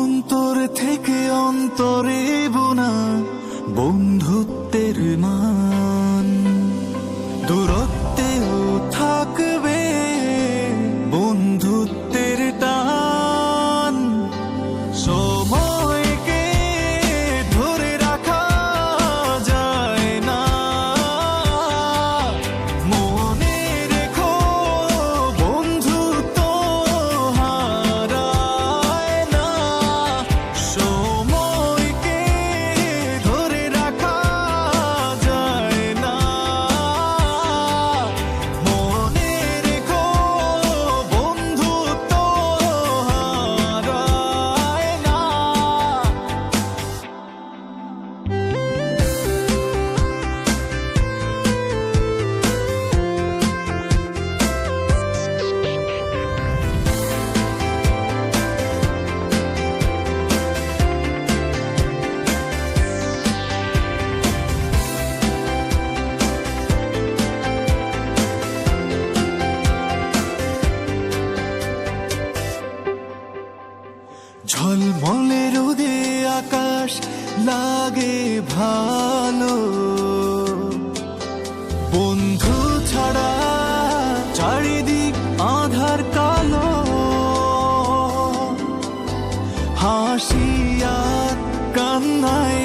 অন্তর থেকে অন্তরে বোনা বন্ধুত্বের মান। দূরত্বেও ঝলমলে রোদে আকাশ লাগে ভালো। বন্ধু ছাড়া চারিদিক আধার কালো। হাসিয়া কান্নায়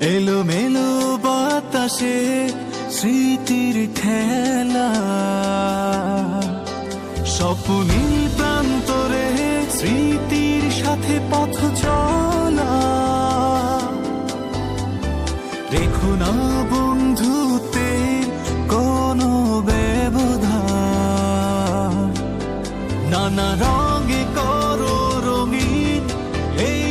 এলো মেলো বাতাসে স্মৃতির ঠেলা স্বপ্নীল প্রান্তরে স্মৃতির সাথে পথ চলা। দেখো না বন্ধুতে কোনো ব্যবধান নানা রঙে করো রঙিন এই